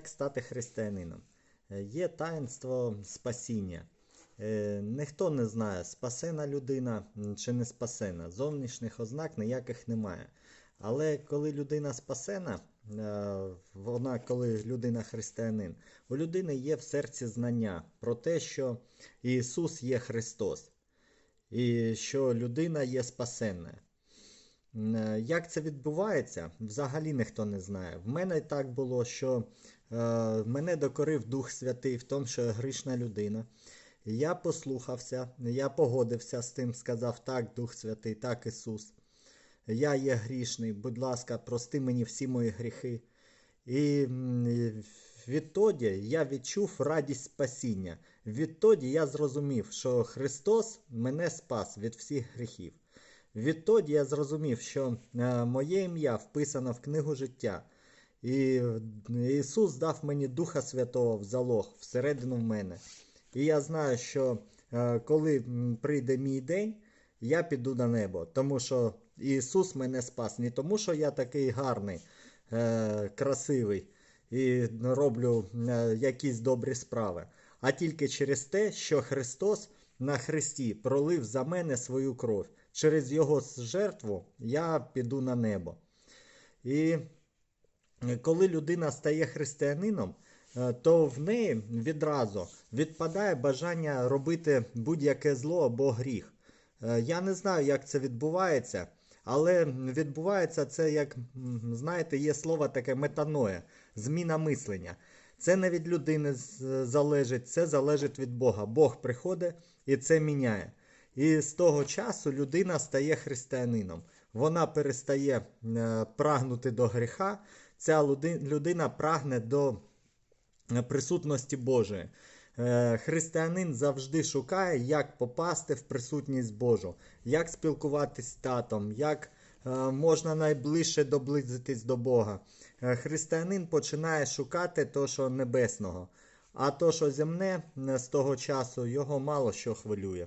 Як стати християнином? Е, Є таїнство спасіння. Е, Ніхто не знає, спасена людина чи не спасена. Зовнішніх ознак ніяких немає. Але коли людина спасена, е, вона, коли людина християнин, у людини є в серці знання про те, що Ісус є Христос, і що людина є спасенна. Е, Як це відбувається, взагалі ніхто не знає. В мене так було, що е, мене докорив Дух Святий в тому, що я грішна людина. Я послухався, я погодився з тим, сказав так, Дух Святий, так, Ісус. Я є грішний, будь ласка, прости мені всі мої гріхи. І відтоді я відчув радість спасіння. Відтоді я зрозумів, що Христос мене спас від всіх гріхів. Відтоді я зрозумів, що е, моє ім'я вписано в книгу життя. І Ісус дав мені Духа Святого в залог всередину в мене. І я знаю, що е, коли прийде мій день, я піду на небо, тому що Ісус мене спас. Не тому, що я такий гарний, е, красивий і роблю якісь добрі справи, а тільки через те, що Христос на Христі пролив за мене свою кров. Через Його жертву я піду на небо. І е, коли людина стає християнином, е, то в неї відразу відпадає бажання робити будь-яке зло або гріх. Е, Я не знаю, як це відбувається, але відбувається це, як знаєте, є слово таке метаноя, зміна мислення. Це не від людини залежить, це залежить від Бога. Бог приходить і це міняє. І з того часу людина стає християнином. Вона перестає е, прагнути до гріха. Ця людина прагне до е, присутності Божої. Е, Християнин завжди шукає, як попасти в присутність Божу, як спілкуватись з татом, як можна найближче доблизитись до Бога. Е, Християнин починає шукати то, що небесного, а то, що земне, е, з того часу його мало що хвилює.